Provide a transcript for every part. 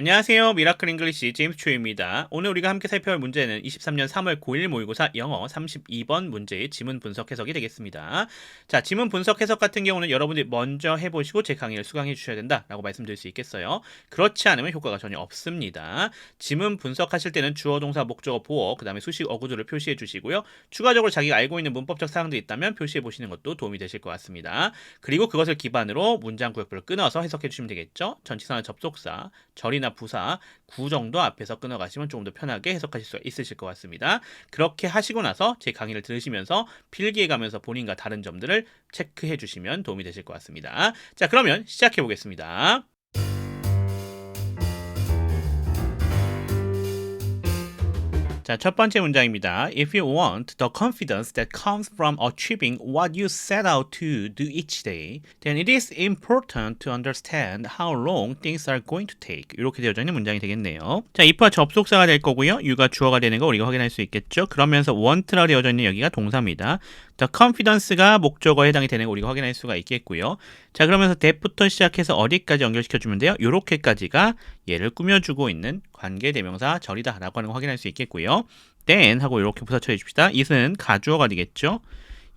안녕하세요. 미라클 잉글리시 제임스 초입니다. 오늘 우리가 함께 살펴볼 문제는 23년 3월 고1 모의고사 영어 32번 문제의 지문 분석 해석이 되겠습니다. 자, 지문 분석 해석 같은 경우는 여러분들이 먼저 해보시고 제 강의를 수강해 주셔야 된다라고 말씀드릴 수 있겠어요. 그렇지 않으면 효과가 전혀 없습니다. 지문 분석하실 때는 주어, 동사, 목적어, 보어, 그 다음에 수식, 어구들을 표시해 주시고요. 추가적으로 자기가 알고 있는 문법적 사항들이 있다면 표시해 보시는 것도 도움이 되실 것 같습니다. 그리고 그것을 기반으로 문장 구역별로 끊어서 해석해 주시면 되겠죠. 전치사나 접속사, 절이나 부사, 구 정도 앞에서 끊어가시면 조금 더 편하게 해석하실 수 있으실 것 같습니다. 그렇게 하시고 나서 제 강의를 들으시면서 필기해 가면서 본인과 다른 점들을 체크해 주시면 도움이 되실 것 같습니다. 자, 그러면 시작해 보겠습니다. 자, 첫 번째 문장입니다. If you want the confidence that comes from achieving what you set out to do each day, then it is important to understand how long things are going to take. 이렇게 되어져 있는 문장이 되겠네요. 자, if가 접속사가 될 거고요. you가 주어가 되는 거 우리가 확인할 수 있겠죠. 그러면서 want라 되어져 있는 여기가 동사입니다. The confidence가 목적어에 해당이 되는 거 우리가 확인할 수가 있겠고요. 자, 그러면서 that부터 시작해서 어디까지 연결시켜 주면 돼요? 요렇게까지가 얘를 꾸며주고 있는 관계 대명사 절이다라고 하는 거 확인할 수 있겠고요. then 하고 이렇게 부사처해 줍시다. it은 가주어가 되겠죠.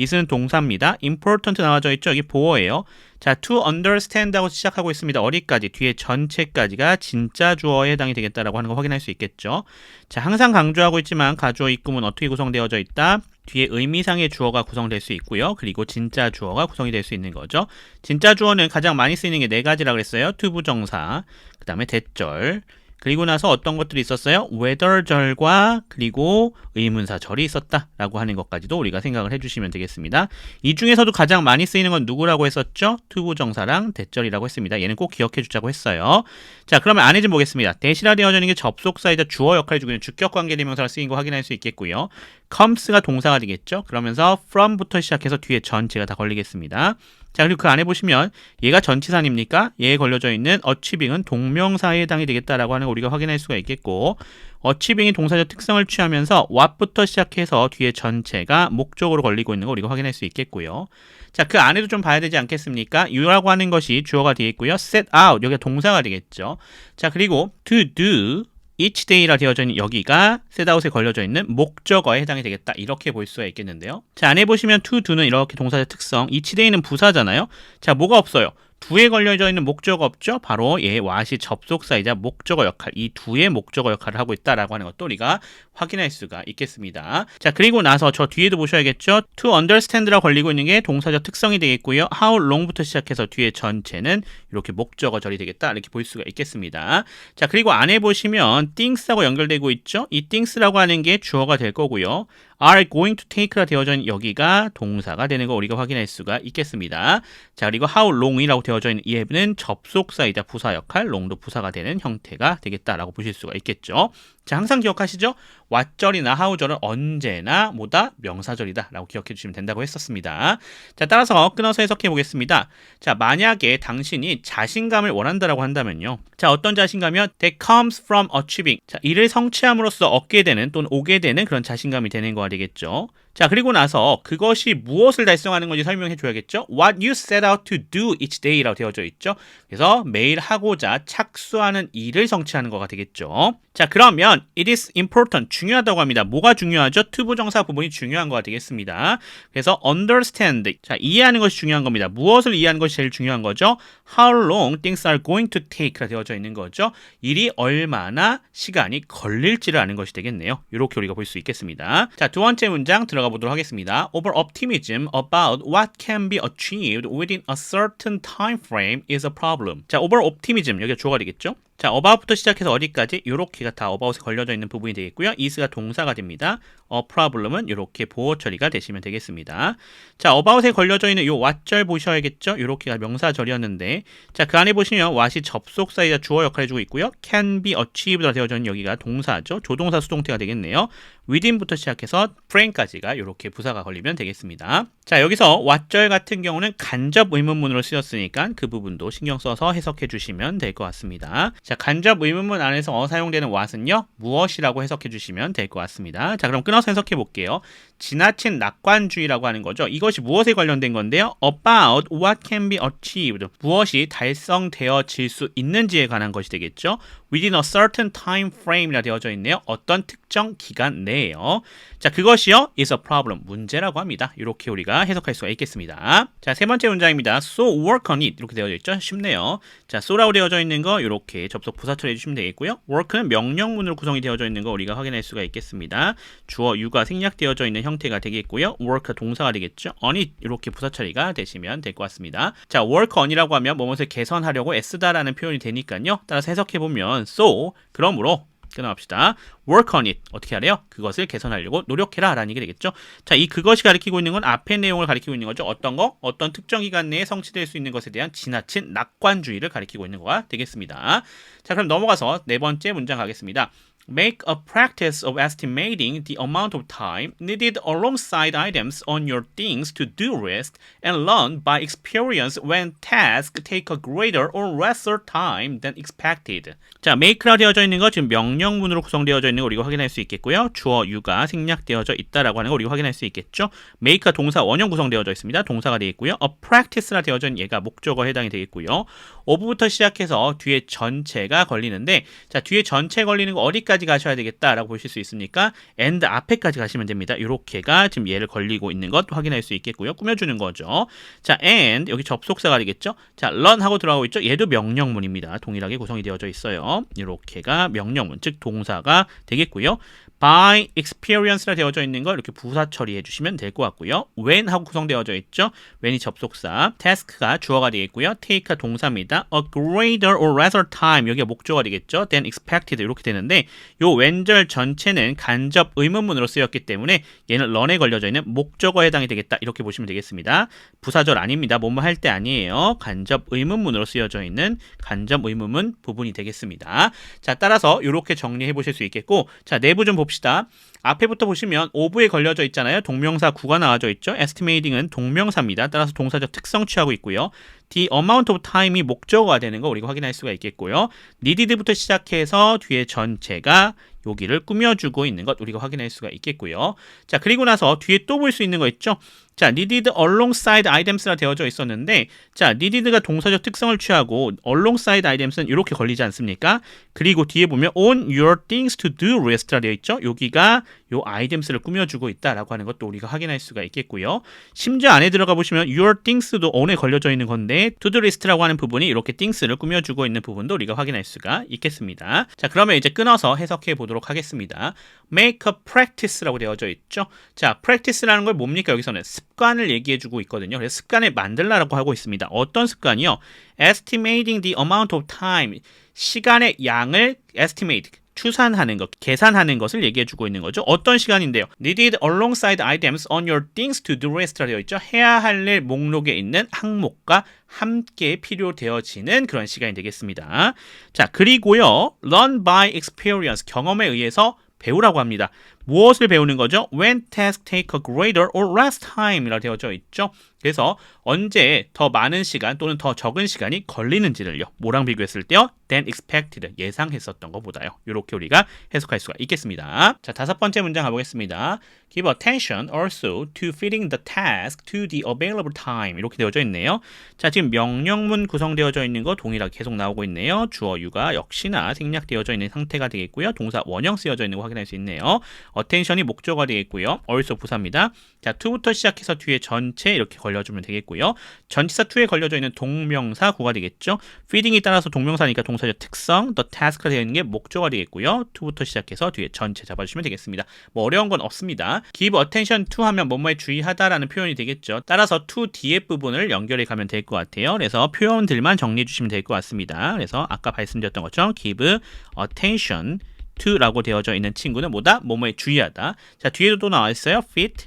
It은 동사입니다. important 나와져 있죠. 여기 보어예요. 자, to understand 하고 시작하고 있습니다. 어디까지? 뒤에 전체까지가 진짜 주어에 해당이 되겠다라고 하는 거 확인할 수 있겠죠. 자, 항상 강조하고 있지만 가주어 입구문 어떻게 구성되어져 있다? 뒤에 의미상의 주어가 구성될 수 있고요. 그리고 진짜 주어가 구성이 될 수 있는 거죠. 진짜 주어는 가장 많이 쓰이는 게 네 가지라고 그랬어요. 투부정사, 그 다음에 대절, 그리고 나서 어떤 것들이 있었어요? whether절과 그리고 의문사절이 있었다라고 하는 것까지도 우리가 생각을 해주시면 되겠습니다. 이 중에서도 가장 많이 쓰이는 건 누구라고 했었죠? 투부정사랑 대절이라고 했습니다. 얘는 꼭 기억해 주자고 했어요. 자, 그러면 안에 좀 보겠습니다. 대시라 되어져 있는 게 접속사이자 주어 역할을 주고 있는 주격 관계 대명사로 쓰인 거 확인할 수 있겠고요. comes가 동사가 되겠죠. 그러면서 from부터 시작해서 뒤에 전체가 다 걸리겠습니다. 자, 그리고 그 안에 보시면 얘가 전치사입니까? 얘에 걸려져 있는 achieving은 동명사에 해당이 되겠다라고 하는 걸 우리가 확인할 수가 있겠고 achieving이 동사적 특성을 취하면서 what부터 시작해서 뒤에 전체가 목적으로 걸리고 있는 걸 우리가 확인할 수 있겠고요. 자, 그 안에도 좀 봐야 되지 않겠습니까? you라고 하는 것이 주어가 되어 있고요. set out 여기가 동사가 되겠죠. 자, 그리고 to do each day라 되어져 있는 여기가 셋아웃에 걸려져 있는 목적어에 해당이 되겠다. 이렇게 볼 수가 있겠는데요. 자, 안에 보시면 to do는 이렇게 동사의 특성, each day는 부사잖아요. 자, 뭐가 없어요? 두에 걸려져 있는 목적어 없죠? 바로 얘 와시 접속사이자 목적어 역할, 이 두의 목적어 역할을 하고 있다라고 하는 것도 우리가 확인할 수가 있겠습니다. 자, 그리고 나서 저 뒤에도 보셔야겠죠? to understand라 걸리고 있는 게 동사적 특성이 되겠고요. how long부터 시작해서 뒤에 전체는 이렇게 목적어 절이 되겠다. 이렇게 볼 수가 있겠습니다. 자, 그리고 안에 보시면 things하고 연결되고 있죠? 이 things라고 하는 게 주어가 될 거고요. are going to take라 되어져 있는 여기가 동사가 되는 거 우리가 확인할 수가 있겠습니다. 자, 그리고 how long이라고 되어져 있는 이 앱은 접속사이자 부사 역할, long도 부사가 되는 형태가 되겠다라고 보실 수가 있겠죠. 자, 항상 기억하시죠? 왓절이나 하우절은 언제나 뭐다? 명사절이다. 라고 기억해 주시면 된다고 했었습니다. 자, 따라서 끊어서 해석해 보겠습니다. 자, 만약에 당신이 자신감을 원한다라고 한다면요. 자, 어떤 자신감이요? That comes from achieving. 자, 이를 성취함으로써 얻게 되는 또는 오게 되는 그런 자신감이 되는 거가 되겠죠. 자, 그리고 나서 그것이 무엇을 달성하는 건지 설명해 줘야겠죠? What you set out to do each day라고 되어져 있죠. 그래서 매일 하고자 착수하는 일을 성취하는 거가 되겠죠. 자, 그러면 it is important 중요하다고 합니다. 뭐가 중요하죠? 투부정사 부분이 중요한 거가 되겠습니다. 그래서 understand 자, 이해하는 것이 중요한 겁니다. 무엇을 이해하는 것이 제일 중요한 거죠? How long things are going to take가 되어져 있는 거죠. 일이 얼마나 시간이 걸릴지를 아는 것이 되겠네요. 이렇게 우리가 볼 수 있겠습니다. 자, 두 번째 문장 들어 가 보도록 하겠습니다. Over optimism about what can be achieved within a certain time frame is a problem. 자, over optimism 여기가 주어가 되겠죠? 자, about부터 시작해서 어디까지? 요렇게가 다 about에 걸려져 있는 부분이 되겠고요. is가 동사가 됩니다. a problem은 이렇게 보호 처리가 되시면 되겠습니다. 자, about에 걸려져 있는 요 what절 보셔야겠죠? 요렇게가 명사절이었는데 자, 그 안에 보시면 what이 접속사이자 주어 역할을 해주고 있고요. can be achieved라 되어져 있는 여기가 동사죠. 조동사 수동태가 되겠네요. within부터 시작해서 frame까지가 이렇게 부사가 걸리면 되겠습니다. 자, 여기서 what절 같은 경우는 간접 의문문으로 쓰였으니까 그 부분도 신경 써서 해석해 주시면 될 것 같습니다. 자, 간접 의문문 안에서 어 사용되는 what은요, 무엇이라고 해석해 주시면 될 것 같습니다. 자, 그럼 끊어서 해석해 볼게요. 지나친 낙관주의라고 하는 거죠. 이것이 무엇에 관련된 건데요? About what can be achieved. 무엇이 달성되어질 수 있는지에 관한 것이 되겠죠. Within a certain time frame이라 되어져 있네요. 어떤 특정 기간 내에요. 자, 그것이요 is a problem 문제라고 합니다. 이렇게 우리가 해석할 수가 있겠습니다. 자, 세 번째 문장입니다. So work on it 이렇게 되어져 있죠. 쉽네요. 자, so라고 되어져 있는 거 이렇게 접속 부사 처리 해 주시면 되겠고요. work는 명령문으로 구성이 되어져 있는 거 우리가 확인할 수가 있겠습니다. 주어 유가 생략되어져 있는 형태가 되겠고요. work 동사가 되겠죠. on it 이렇게 부사 처리가 되시면 될 것 같습니다. 자, work on이라고 하면 무엇을 개선하려고 애쓰다라는 표현이 되니까요. 따라서 해석해 보면 so 그러므로 끊어갑시다. work on it. 어떻게 하래요? 그것을 개선하려고 노력해라. 라는 얘기 되겠죠. 자, 이 그것이 가리키고 있는 건 앞의 내용을 가리키고 있는 거죠. 어떤 거? 어떤 특정 기간 내에 성취될 수 있는 것에 대한 지나친 낙관주의를 가리키고 있는 거가 되겠습니다. 자, 그럼 넘어가서 네 번째 문장 가겠습니다. Make a practice of estimating the amount of time needed alongside items on your things to do list and learn by experience when tasks take a greater or lesser time than expected. 자, make라 되어져 있는 거 지금 명령문으로 구성되어져 있는 거 우리가 확인할 수 있겠고요. 주어 유가 생략되어져 있다라고 하는 거 우리가 확인할 수 있겠죠. make가 동사 원형 구성되어져 있습니다. 동사가 되어 있고요. a practice라 되어져 있는 얘가 목적어 해당이 되겠고요. of부터 시작해서 뒤에 전체가 걸리는데 자, 뒤에 전체 걸리는 거 어디까지 가셔야 되겠다라고 보실 수 있습니까? and 앞에까지 가시면 됩니다. 이렇게가 지금 얘를 걸리고 있는 것 확인할 수 있겠고요. 꾸며주는 거죠. 자, and 여기 접속사가 되겠죠. 자, run 하고 들어가고 있죠. 얘도 명령문입니다. 동일하게 구성이 되어져 있어요. 이렇게가 명령문, 즉 동사가 되겠고요. By experience라 되어져 있는 걸 이렇게 부사 처리해 주시면 될 것 같고요. when 하고 구성되어져 있죠. when이 접속사, task가 주어가 되겠고요. take가 동사입니다. a greater or lesser time 여기가 목적어가 되겠죠. than expected 이렇게 되는데 요 왼절 전체는 간접 의문문으로 쓰였기 때문에 얘는 run에 걸려져 있는 목적어에 해당이 되겠다 이렇게 보시면 되겠습니다. 부사절 아닙니다. 뭐뭐 할 때 아니에요. 간접 의문문으로 쓰여져 있는 간접 의문문 부분이 되겠습니다. 자 따라서 이렇게 정리해 보실 수 있겠고 자 내부 좀 봅시다. 앞에부터 보시면 오브에 걸려져 있잖아요. 동명사 구가 나와져 있죠. estimating은 동명사입니다. 따라서 동사적 특성 취하고 있고요. the amount of time이 목적어가 되는 거 우리가 확인할 수가 있겠고요. needed부터 시작해서 뒤에 전체가 여기를 꾸며주고 있는 것 우리가 확인할 수가 있겠고요. 자 그리고 나서 뒤에 또 볼 수 있는 거 있죠. 자 needed alongside items라 되어져 있었는데 자 needed가 동사적 특성을 취하고 alongside items는 이렇게 걸리지 않습니까? 그리고 뒤에 보면 on your things to do list라 되어 있죠. 여기가 요 items를 꾸며주고 있다라고 하는 것도 우리가 확인할 수가 있겠고요. 심지어 안에 들어가 보시면 your things도 on에 걸려져 있는 건데 to do list라고 하는 부분이 이렇게 things를 꾸며주고 있는 부분도 우리가 확인할 수가 있겠습니다. 자 그러면 이제 끊어서 해석해 보도록 하겠습니다. make a practice라고 되어져 있죠. 자 practice라는 걸 뭡니까 여기서는 습관을 얘기해주고 있거든요. 그래서 습관을 만들라라고 하고 있습니다. 어떤 습관이요? estimating the amount of time 시간의 양을 estimate 추산하는 것, 계산하는 것을 얘기해 주고 있는 거죠. 어떤 시간인데요? Needed alongside items on your things to do list라 되어 있죠. 해야 할 일 목록에 있는 항목과 함께 필요되어지는 그런 시간이 되겠습니다. 자, 그리고요. Learn by experience, 경험에 의해서 배우라고 합니다. 무엇을 배우는 거죠? When tasks take a greater or less time 이라 되어져 있죠. 그래서 언제 더 많은 시간 또는 더 적은 시간이 걸리는지를요. 뭐랑 비교했을 때요? than expected 예상했었던 것보다요. 이렇게 우리가 해석할 수가 있겠습니다. 자, 다섯 번째 문장 가보겠습니다. Give attention also to fitting the task to the available time 이렇게 되어져 있네요. 자, 지금 명령문 구성되어져 있는 거 동일하게 계속 나오고 있네요. 주어 유가 역시나 생략되어져 있는 상태가 되겠고요. 동사 원형 쓰여져 있는 거 확인할 수 있네요. attention이 목적어가 되겠고요. also 부사입니다. 자, to부터 시작해서 뒤에 전체 이렇게 걸 려주면 되겠고요. 전치사 to에 걸려져 있는 동명사 구가 되겠죠. feeding이 따라서 동명사니까 동사적 특성, the task가 되어 있는 게 목적어가 되겠고요. to부터 시작해서 뒤에 전체 잡아주시면 되겠습니다. 뭐 어려운 건 없습니다. give attention to 하면 뭐뭐에 주의하다라는 표현이 되겠죠. 따라서 to 뒤에 부분을 연결해 가면 될 것 같아요. 그래서 표현들만 정리해 주시면 될 것 같습니다. 그래서 아까 말씀드렸던 것처럼 give attention to라고 되어져 있는 친구는 뭐다? 뭐뭐에 주의하다. 자, 뒤에도 또 나와 있어요. fit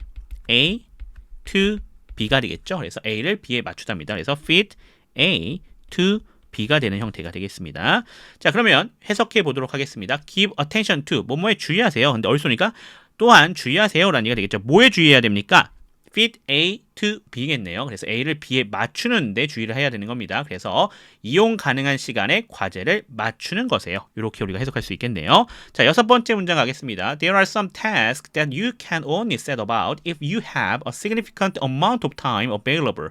A to B가 되겠죠. 그래서 A를 B에 맞추답니다. 그래서 fit A to B가 되는 형태가 되겠습니다. 자, 그러면 해석해 보도록 하겠습니다. give attention to 뭐뭐에 주의하세요. 근데 얼쏘니까 또한 주의하세요라는 얘기가 되겠죠. 뭐에 주의해야 됩니까? Fit A to B겠네요. 그래서 A를 B에 맞추는데 주의를 해야 되는 겁니다. 그래서 이용 가능한 시간에 과제를 맞추는 것이에요. 이렇게 우리가 해석할 수 있겠네요. 자, 여섯 번째 문장 가겠습니다. There are some tasks that you can only set about if you have a significant amount of time available.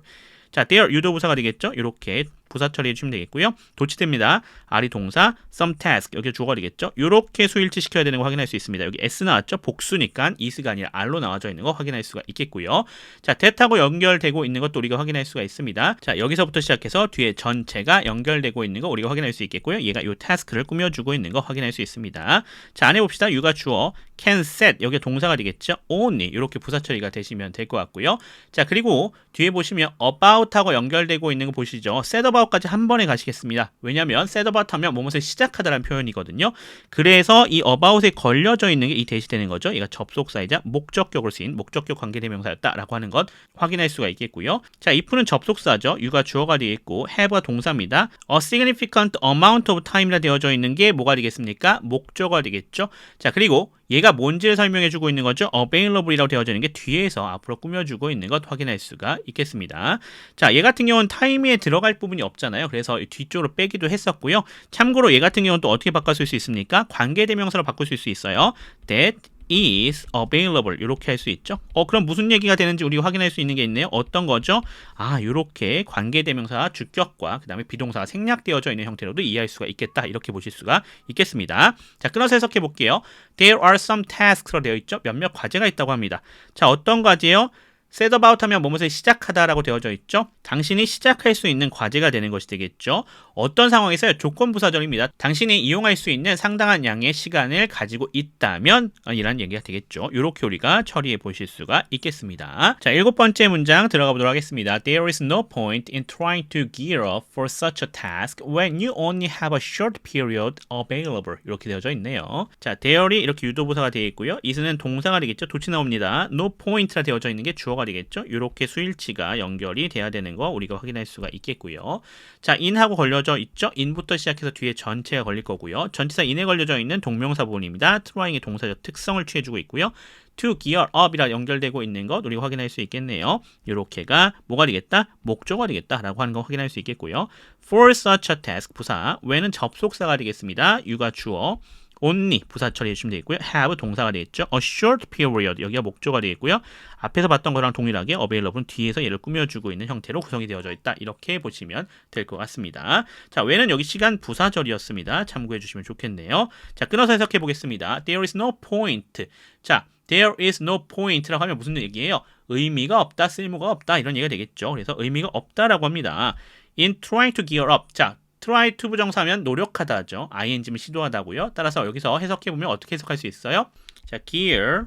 자, there 유도부사가 되겠죠? 이렇게 부사 처리해 주시면 되겠고요. 도치됩니다. R이 동사, some task 여기 주어가 되겠죠. 이렇게 수일치 시켜야 되는 거 확인할 수 있습니다. 여기 S 나왔죠. 복수니까 is가 아니라 R로 나와져 있는 거 확인할 수가 있겠고요. 자, that하고 연결되고 있는 것도 우리가 확인할 수가 있습니다. 자, 여기서부터 시작해서 뒤에 전체가 연결되고 있는 거 우리가 확인할 수 있겠고요. 얘가 이 task를 꾸며주고 있는 거 확인할 수 있습니다. 자, 안에 봅시다. 유가 주어, can set 여기 동사가 되겠죠. only 이렇게 부사 처리가 되시면 될 것 같고요. 자, 그리고 뒤에 보시면 about하고 연결되고 있는 거 보시죠. set about 까지 한 번에 가시겠습니다. 왜냐하면 set about 하면 무엇을 시작하다라는 표현이거든요. 그래서 이 about에 걸려져 있는 게 이 대시되는 거죠. 얘가 접속사이자 목적격으로 쓰인 목적격 관계대명사였다라고 하는 것 확인할 수가 있겠고요. 자, if는 접속사죠. 유가 주어가 되어 있고 have가 동사입니다. a significant amount of time이라 되어져 있는 게 뭐가 되겠습니까? 목적어가 되겠죠. 자, 그리고 얘가 뭔지를 설명해 주고 있는 거죠. available이라고 되어져 있는 게 뒤에서 앞으로 꾸며주고 있는 것 확인할 수가 있겠습니다. 자, 얘 같은 경우는 타임에 들어갈 부분이 없잖아요. 그래서 뒤쪽으로 빼기도 했었고요. 참고로 얘 같은 경우는 또 어떻게 쓸수 있습니까? 관계대명사로 바꿀 수 있어요. that is available 이렇게 할 수 있죠. 어 그럼 무슨 얘기가 되는지 우리가 확인할 수 있는 게 있네요. 어떤 거죠? 아 이렇게 관계대명사 주격과 그 다음에 비동사가 생략되어져 있는 형태로도 이해할 수가 있겠다 이렇게 보실 수가 있겠습니다. 자 끊어서 해석해 볼게요. There are some tasks로 되어 있죠. 몇몇 과제가 있다고 합니다. 자 어떤 과제요? Set about 하면 무엇을 시작하다라고 되어져 있죠. 당신이 시작할 수 있는 과제가 되는 것이 되겠죠. 어떤 상황에서요? 조건부사절입니다. 당신이 이용할 수 있는 상당한 양의 시간을 가지고 있다면 이란 얘기가 되겠죠. 이렇게 우리가 처리해 보실 수가 있겠습니다. 자, 일곱 번째 문장 들어가 보도록 하겠습니다. There is no point in trying to gear up for such a task when you only have a short period available. 이렇게 되어져 있네요. 자, there이 이렇게 유도부사가 되어 있고요. is는 동사가 되겠죠. 도치 나옵니다. no point라 되어져 있는 게 주어가 되겠죠. 이렇게 수일치가 연결이 돼야 되는 거 우리가 확인할 수가 있겠고요. 자, in하고 걸려져 있죠. in부터 시작해서 뒤에 전체가 걸릴 거고요. 전치사 in에 걸려져 있는 동명사 부분입니다. trying의 동사적 특성을 취해주고 있고요. to gear up이라 연결되고 있는 것 우리가 확인할 수 있겠네요. 이렇게가 뭐가 되겠다? 목적어가 되겠다라고 하는 거 확인할 수 있겠고요. for such a task 부사 when은 접속사가 되겠습니다. 유가 주어 only 부사 처리해 주시면 되겠고요. have 동사가 되겠죠. a short period 여기가 목조가 되겠고요. 앞에서 봤던 거랑 동일하게 available은 뒤에서 얘를 꾸며주고 있는 형태로 구성이 되어져 있다. 이렇게 보시면 될 것 같습니다. 자, 왜는 여기 시간 부사절이었습니다. 참고해 주시면 좋겠네요. 자, 끊어서 해석해 보겠습니다. There is no point. 자, there is no point라고 하면 무슨 얘기예요? 의미가 없다, 쓸모가 없다 이런 얘기가 되겠죠. 그래서 의미가 없다라고 합니다. In trying to gear up. 자, try to 부정사면 노력하다죠. ing면 시도하다고요. 따라서 여기서 해석해 보면 어떻게 해석할 수 있어요? 자, gear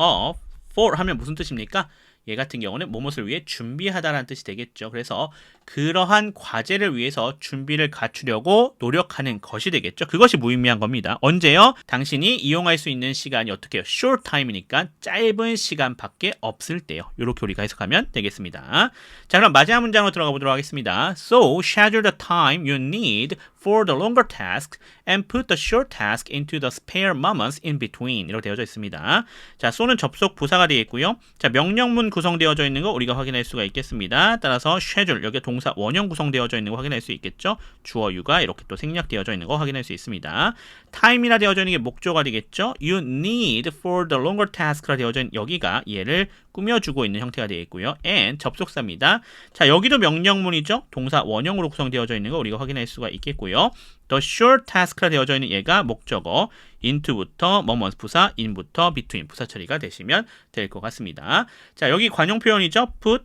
up for 하면 무슨 뜻입니까? 얘 같은 경우는 뭐뭇을 위해 준비하다라는 뜻이 되겠죠. 그래서 그러한 과제를 위해서 준비를 갖추려고 노력하는 것이 되겠죠. 그것이 무의미한 겁니다. 언제요? 당신이 이용할 수 있는 시간이 어떻게 해요? short time이니까 짧은 시간밖에 없을 때요. 이렇게 우리가 해석하면 되겠습니다. 자, 그럼 마지막 문장으로 들어가 보도록 하겠습니다. So, schedule the time you need for the longer task and put the short task into the spare moments in between 이렇게 되어져 있습니다. 자, so는 접속 부사가 되겠고요. 자, 명령문 구성되어져 있는 거 우리가 확인할 수가 있겠습니다. 따라서 schedule 여기 동 동사 원형 구성되어져 있는 거 확인할 수 있겠죠. 주어 유가 이렇게 또 생략되어져 있는 거 확인할 수 있습니다. time이라 되어져 있는 게 목조가 되겠죠. You need for the longer task라 되어져 있는 여기가 얘를 꾸며주고 있는 형태가 되겠고요. and 접속사입니다. 자 여기도 명령문이죠. 동사 원형으로 구성되어져 있는 거 우리가 확인할 수가 있겠고요. The short task라 되어져 있는 얘가 목적어 into부터 뭐뭐 부사 in부터 between 부사 처리가 되시면 될 것 같습니다. 자 여기 관용 표현이죠. put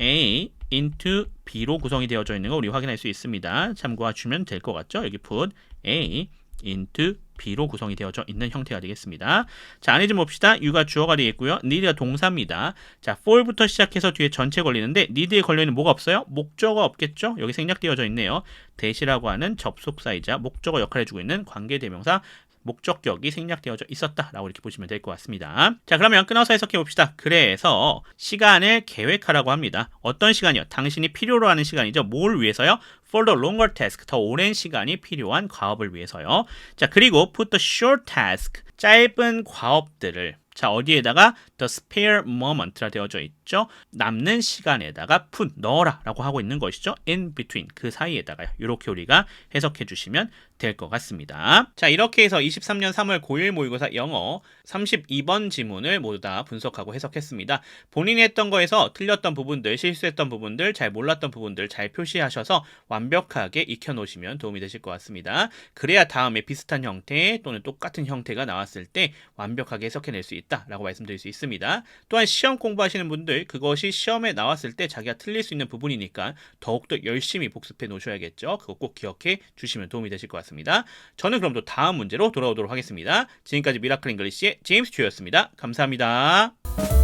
a into b로 구성이 되어져 있는 거 우리 확인할 수 있습니다. 참고하시면 될 것 같죠? 여기 put a into b로 구성이 되어져 있는 형태가 되겠습니다. 자, 안에 좀 봅시다. 유가 주어가 되겠고요. need가 동사입니다. 자, for부터 시작해서 뒤에 전체 걸리는데 need에 걸려있는 뭐가 없어요? 목적어 없겠죠? 여기 생략되어져 있네요. 대시라고 하는 접속사이자 목적어 역할을 해주고 있는 관계대명사 목적격이 생략되어져 있었다라고 이렇게 보시면 될 것 같습니다. 자, 그러면 끊어서 해석해 봅시다. 그래서 시간을 계획하라고 합니다. 어떤 시간이요? 당신이 필요로 하는 시간이죠. 뭘 위해서요? For the longer task, 더 오랜 시간이 필요한 과업을 위해서요. 자, 그리고 put the short task, 짧은 과업들을 자, 어디에다가 the spare moment라 되어져 있죠. 남는 시간에다가 put 넣어라 라고 하고 있는 것이죠. in between 그 사이에다가요. 이렇게 우리가 해석해 주시면 될 것 같습니다. 자, 이렇게 해서 23년 3월 고1 모의고사 영어 32번 지문을 모두 다 분석하고 해석했습니다. 본인이 했던 거에서 틀렸던 부분들, 실수했던 부분들, 잘 몰랐던 부분들 잘 표시하셔서 완벽하게 익혀 놓으시면 도움이 되실 것 같습니다. 그래야 다음에 비슷한 형태 또는 똑같은 형태가 나왔을 때 완벽하게 해석해낼 수 있다라고 말씀드릴 수 있습니다. 또한 시험 공부하시는 분들 그것이 시험에 나왔을 때 자기가 틀릴 수 있는 부분이니까 더욱더 열심히 복습해 놓으셔야겠죠. 그거 꼭 기억해 주시면 도움이 되실 것 같습니다. 저는 그럼 또 다음 문제로 돌아오도록 하겠습니다. 지금까지 미라클 잉글리시의 제임스 튜였습니다. 감사합니다.